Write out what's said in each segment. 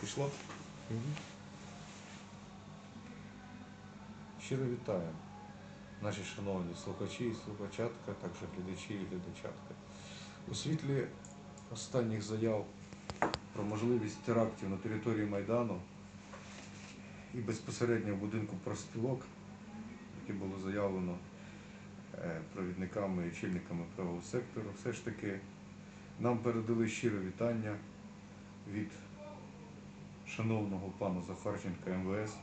Пішло? Щиро вітаю, наші шановні слухачі і слухачатка, також глядачі і глядачатка. У світлі останніх заяв про можливість терактів на території Майдану і безпосередньо в будинку профспілок, яке було заявлено е, провідниками і чільниками правого сектору, все ж таки нам передали щире вітання від шановного пана Захарченка МВС,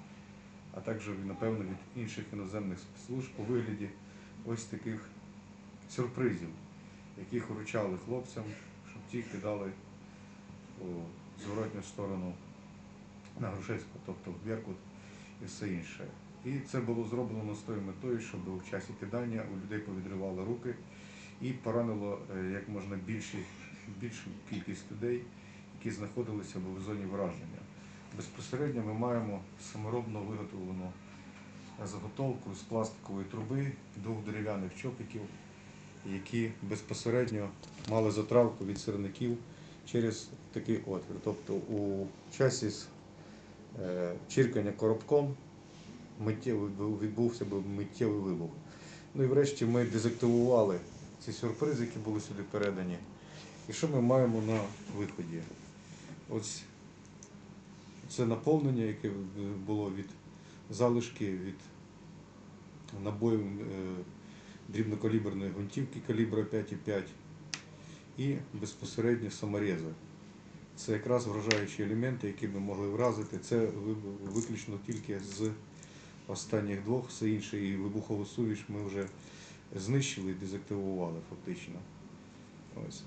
а також, напевно, від інших іноземних спецслужб у вигляді ось таких сюрпризів, яких вручали хлопцям, щоб ті кидали у зворотню сторону на Грушевську, тобто в Беркут і все інше. І це було зроблено з тою метою, щоб у часі кидання у людей повідривали руки і поранило е, як можна більші, більшу кількість людей, які знаходилися в зоні враження. Безпосередньо ми маємо саморобно виготовлену заготовку з пластикової труби двох дерев'яних чопиків, які безпосередньо мали затравку від сирників через такий отвір. Тобто у часі е, чиркання коробком відбувся би миттєвий вибух. Ну і врешті ми дезактивували ці сюрпризи, які були сюди передані. І що ми маємо на виході? Ось це наповнення, яке було від залишки від набоїв е, дрібнокаліберної гвинтівки калібра 5,5 і безпосередньо саморези. Це якраз вражаючі елементи, які ми могли вразити. Це виключно тільки з останніх двох, все інше і вибухову суміш ми вже знищили і дезактивували фактично. Ось.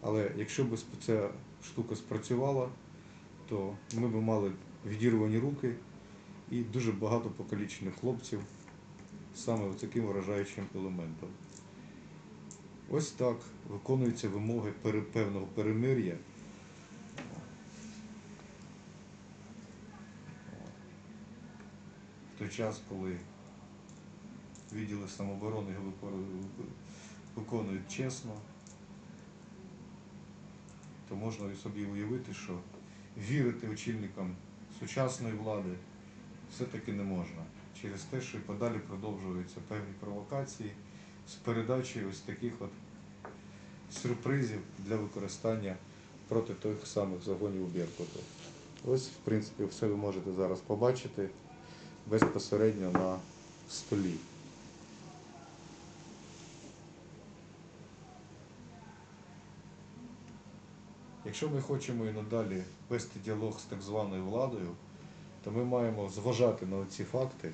Але якщо б ця штука спрацювала, то ми б мали відірвані руки і дуже багато покалічених хлопців саме таким вражаючим елементом. Ось так виконуються вимоги певного перемир'я. В той час, коли відділи самооборони його виконують чесно, то можна собі уявити, що вірити очільникам сучасної влади все-таки не можна. Через те, що і подалі продовжуються певні провокації з передачею ось таких от сюрпризів для використання проти тих самих загонів у Беркуту. Ось, в принципі, все ви можете зараз побачити безпосередньо на столі. Якщо ми хочемо і надалі вести діалог з так званою владою, то ми маємо зважати на ці факти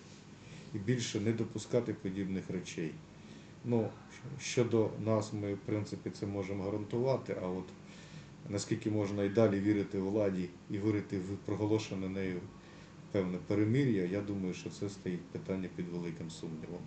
і більше не допускати подібних речей. Ну, щодо нас, ми, в принципі, це можемо гарантувати, а от наскільки можна і далі вірити владі і вірити в проголошене нею певне перемир'я, я думаю, що це стоїть питання під великим сумнівом.